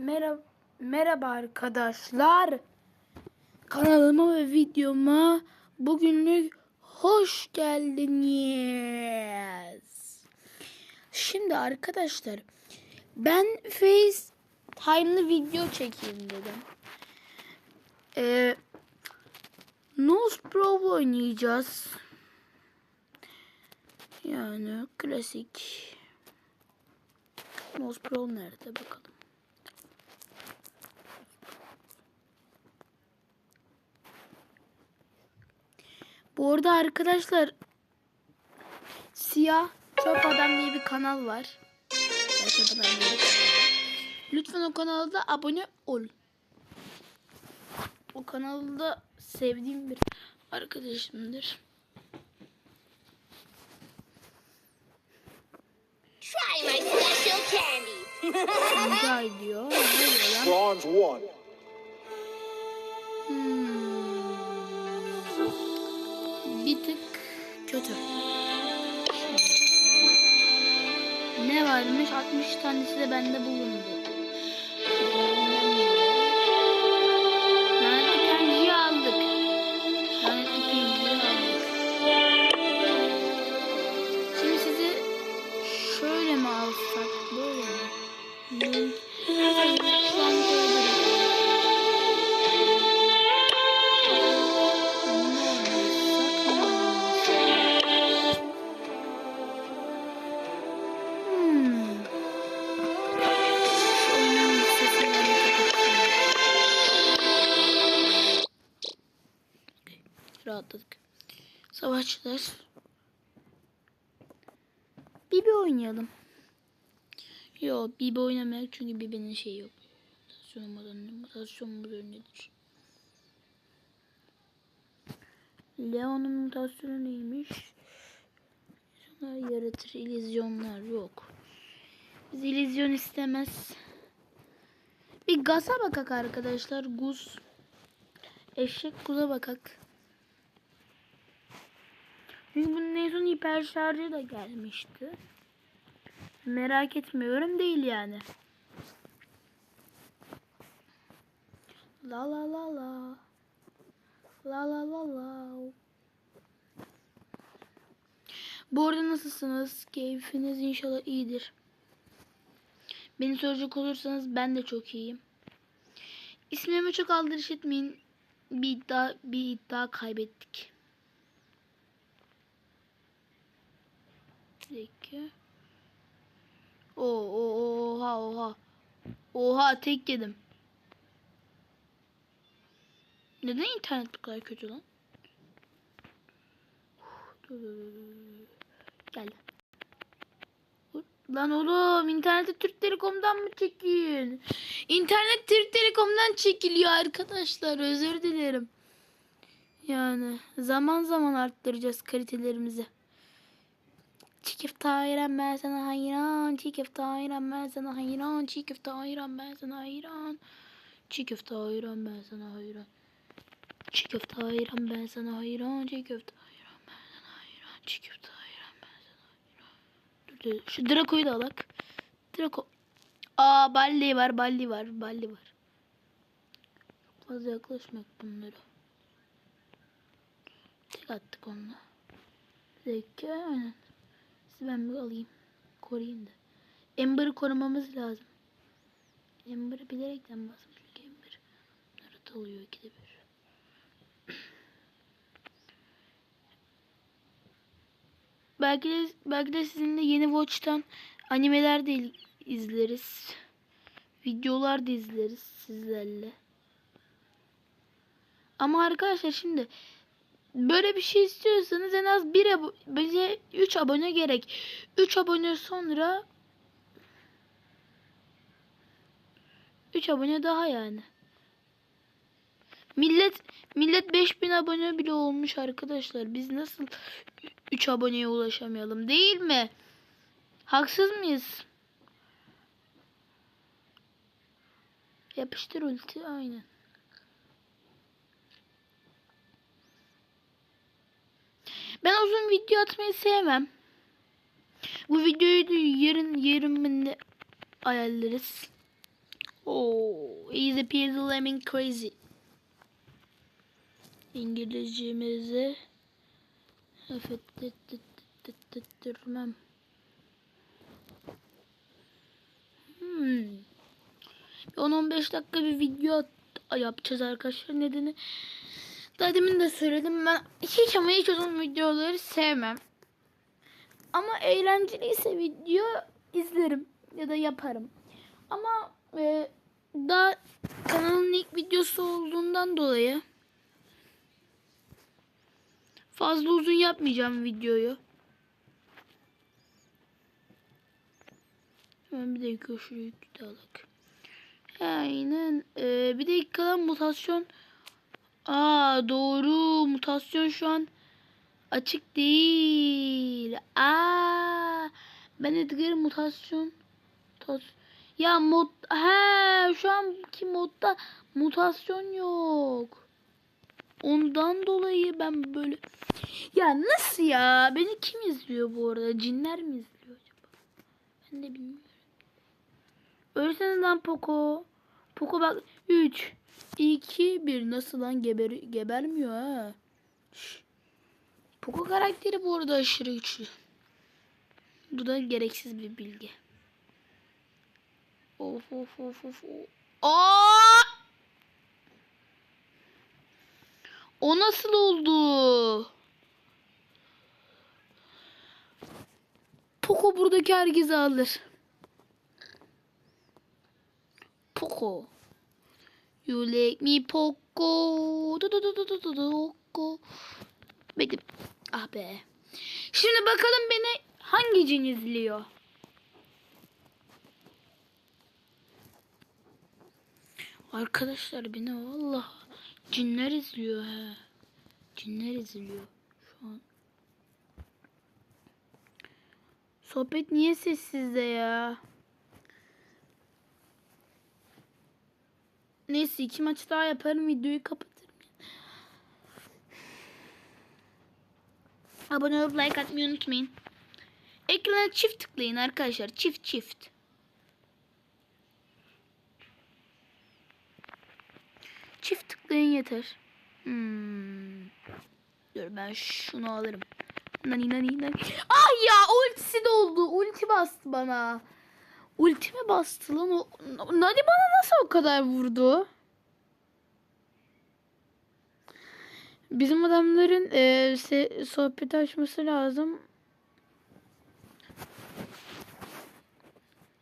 Merhaba, merhaba arkadaşlar. Kanalıma ve videoma bugünlük hoş geldiniz. Şimdi arkadaşlar ben FaceTime'lı video çekeyim dedim. Ee, Nose Pro oynayacağız. Yani klasik. Nose Pro nerede bakalım. Bu arada arkadaşlar Siyah Çöp Adam diye bir kanal var. Lütfen o kanalda abone ol. O kanalda sevdiğim bir arkadaşımdır. Try my special candy. Rica ediyor. Bronze 1. Varmış? 60 tanesi de bende bulundu. Rahatladık. Savaşçılar. Bibi oynayalım. Yo Bibi oynamak çünkü Bibi'nin şeyi yok. Mutasyon modelinde. Mutasyon modelindedir. Leon'un mutasyonu neymiş? İllüzyonlar yaratır. İllüzyonlar yok. Biz illüzyon istemez. Bir gaza bakak arkadaşlar. Guz. Eşek guza bakak. Çünkü bunun en son hiper şarjı da gelmişti. Merak etmiyorum değil yani. La la la la. La la la la. Bu arada nasılsınız? Keyfiniz inşallah iyidir. Beni soracak olursanız ben de çok iyiyim. İsmime çok aldırış etmeyin. Bir iddia, bir iddia kaybettik. Bir dakika. Oo, oo, oha oha. Oha tek yedim. Neden internet bu kadar kötü lan? Dur, dur, dur, dur. Gel. Dur. Lan oğlum interneti Türk Telekom'dan mı çekin? İnternet Türk Telekom'dan çekiliyor arkadaşlar. Özür dilerim. Yani zaman zaman arttıracağız kalitelerimizi. Çiğ köfte ayran ben sana hayran. Çiğ köfte ayran ben sana hayran. Çiğ köfte ayran ben sana hayran. Çiğ köfte ayran ben sana hayran. Çiğ köfte ayran ben sana hayran. Çiğ köfte ayran ben sana hayran. Çiğ köfte ayran ben sana hayran. Şu Draco'yu da alak. Draco. Aa Balli var Balli var Balli var. Fazla yaklaşmak bunlara. Tek attık onunla. Zeki aynen. Sizi ben bir alayım. Koruyayım da. Ember'ı korumamız lazım. Ember'ı bilerekten basmış çünkü Ember. Narıt oluyor ikide bir. belki de, belki de sizinle yeni Watch'tan animeler de izleriz. Videolar da izleriz sizlerle. Ama arkadaşlar şimdi böyle bir şey istiyorsanız en az bir bize 3 abone gerek. 3 abone sonra 3 abone daha yani. Millet millet 5000 abone bile olmuş arkadaşlar. Biz nasıl 3 aboneye ulaşamayalım değil mi? Haksız mıyız? Yapıştır ulti aynen. Ben uzun video atmayı sevmem. Bu videoyu da yarın yarın ayarlarız. Oh, easy peasy lemon crazy. İngilizcemizi hafiflettirmem. Hmm. 10-15 dakika bir video yapacağız arkadaşlar. Nedeni daha demin de söyledim ben hiç ama hiç uzun videoları sevmem. Ama eğlenceliyse video izlerim ya da yaparım. Ama e, daha kanalın ilk videosu olduğundan dolayı fazla uzun yapmayacağım videoyu. Hemen bir dakika şurayı tutalım. Aynen. Ee, bir dakikadan mutasyon. Aa doğru. Mutasyon şu an açık değil. Aa ben Edgar'ın mutasyon mutas ya mod he şu anki modda mutasyon yok. Ondan dolayı ben böyle ya nasıl ya? Beni kim izliyor bu arada? Cinler mi izliyor acaba? Ben de bilmiyorum. Ölsene lan Poco. Poco bak 3 2 1 nasıl lan geber gebermiyor ha. Şş. Poco karakteri bu arada aşırı güçlü. Bu da gereksiz bir bilgi. Of of of of. Aa! O nasıl oldu? Poco buradaki herkesi alır. Poco. You like me Poco. Du du du du du du du Poco. Benim. Ah be. Şimdi bakalım beni hangi cin izliyor? Arkadaşlar beni vallahi cinler izliyor he. Cinler izliyor şu an. Sohbet niye sessizde ya? Neyse iki maç daha yaparım videoyu kapatırım. Abone olup like atmayı unutmayın. Ekrana çift tıklayın arkadaşlar. Çift çift. Çift tıklayın yeter. Hmm. Ben şunu alırım. Nani nani nani. Ay ya ultisi doldu. Ulti bastı bana. Ulti mi bastı lan o? Nani bana nasıl o kadar vurdu? Bizim adamların e, sohbeti açması lazım.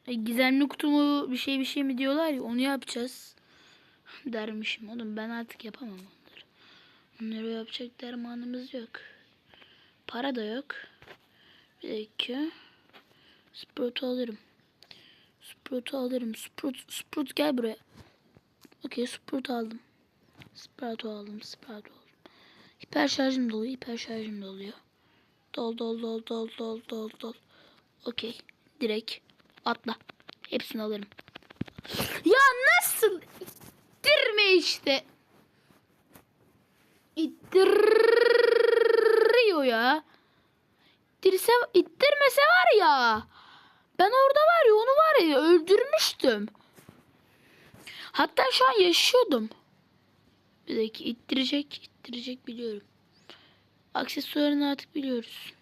E, gizemli kutumu bir şey bir şey mi diyorlar ya onu yapacağız. Dermişim oğlum ben artık yapamam onları. Onları yapacak dermanımız yok. Para da yok. Bir dakika. Sprout'u alırım. Sprout'u alırım. Sprout, Sprout gel buraya. Okey Sprout aldım. Sprout'u aldım. Sprout'u aldım. Hiper şarjım doluyor. Hiper şarjım doluyor. Dol dol dol dol dol dol dol. Okey. Direkt atla. Hepsini alırım. Ya nasıl? İttirme işte. İttiriyor ya. İttirse, ittirmese var ya. Ben orada var ya onu var ya öldürmüştüm. Hatta şu an yaşıyordum. Bir dakika ittirecek, ittirecek biliyorum. Aksesuarını artık biliyoruz.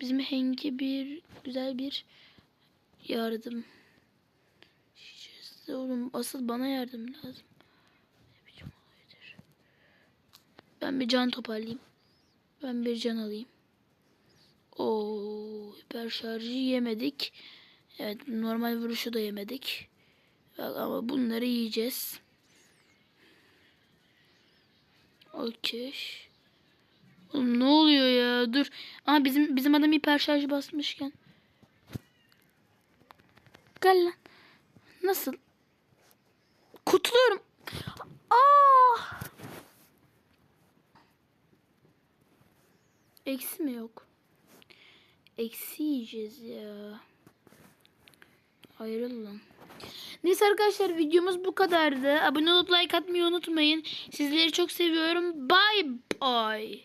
Bizim Henk'e bir güzel bir yardım. İşte oğlum asıl bana yardım lazım. Ben bir can toparlayayım. Ben bir can alayım. Oo, hiper şarjı yemedik. Evet normal vuruşu da yemedik. Ama bunları yiyeceğiz. Okey. Oğlum ne oluyor ya? Dur. Ama bizim bizim adam hiper şarjı basmışken. Gel lan. Nasıl? Kutluyorum. Ah! Eksi mi yok? Eksi yiyeceğiz ya. Ayrıl lan. Neyse arkadaşlar videomuz bu kadardı. Abone olup like atmayı unutmayın. Sizleri çok seviyorum. Bye bye.